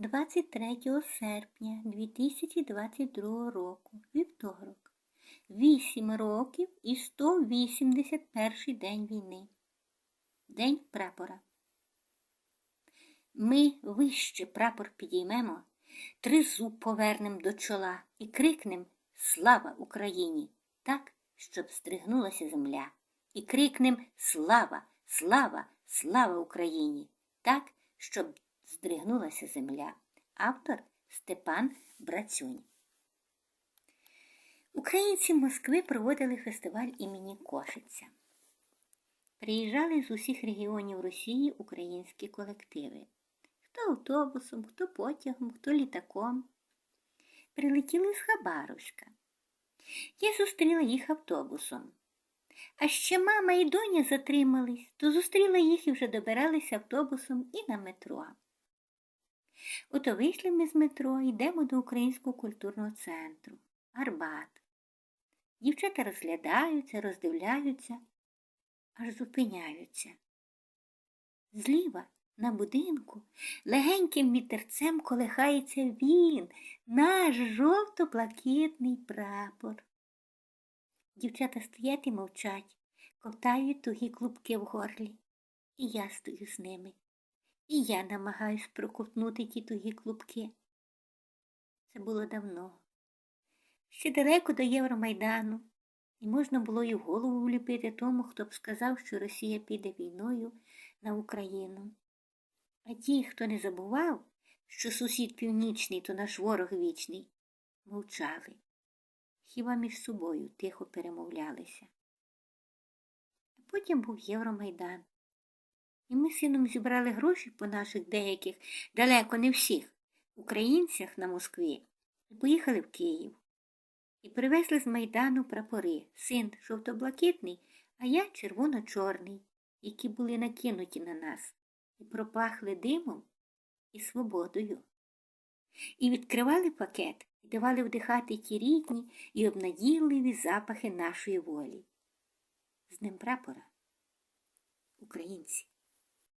23 серпня 2022 року, вівторок, 8 років і 181 день війни. День прапора. Ми вище прапор підіймемо, тризуб повернем до чола і крикнем Слава Україні! так, щоб стригнулася земля, і крикнем Слава, слава, слава Україні! так, щоб здригнулася земля. Автор Степан Брацюнь. Українці Москви проводили фестиваль імені Кошиця. Приїжджали з усіх регіонів Росії українські колективи. Хто автобусом, хто потягом, хто літаком. Прилетіли з Хабаровська. Я зустріла їх автобусом. А ще мама і доня затримались, то зустріла їх і вже добиралися автобусом і на метро. Ото вийшли ми з метро, йдемо до Українського культурного центру. Арбат. Дівчата розглядаються, роздивляються, аж зупиняються. Зліва на будинку легеньким вітерцем колихається він, наш жовто-блакитний прапор. Дівчата стоять і мовчать, ковтають тугі клубки в горлі. І я стою з ними. І я намагаюсь проковтнути ті тугі клубки. Це було давно. Ще далеко до Євромайдану, і можна було й в голову вліпити тому, хто б сказав, що Росія піде війною на Україну. А ті, хто не забував, що сусід північний то наш ворог вічний, мовчали, хіба між собою тихо перемовлялися. А потім був Євромайдан. І ми з сином зібрали гроші по наших деяких, далеко не всіх, українцях на Москві і поїхали в Київ. І привезли з майдану прапори, син жовто-блакитний, а я червоно-чорний, які були накинуті на нас, і пропахли димом і свободою. І відкривали пакет і давали вдихати ті рідні і обнадійливі запахи нашої волі. З ним прапора, українці.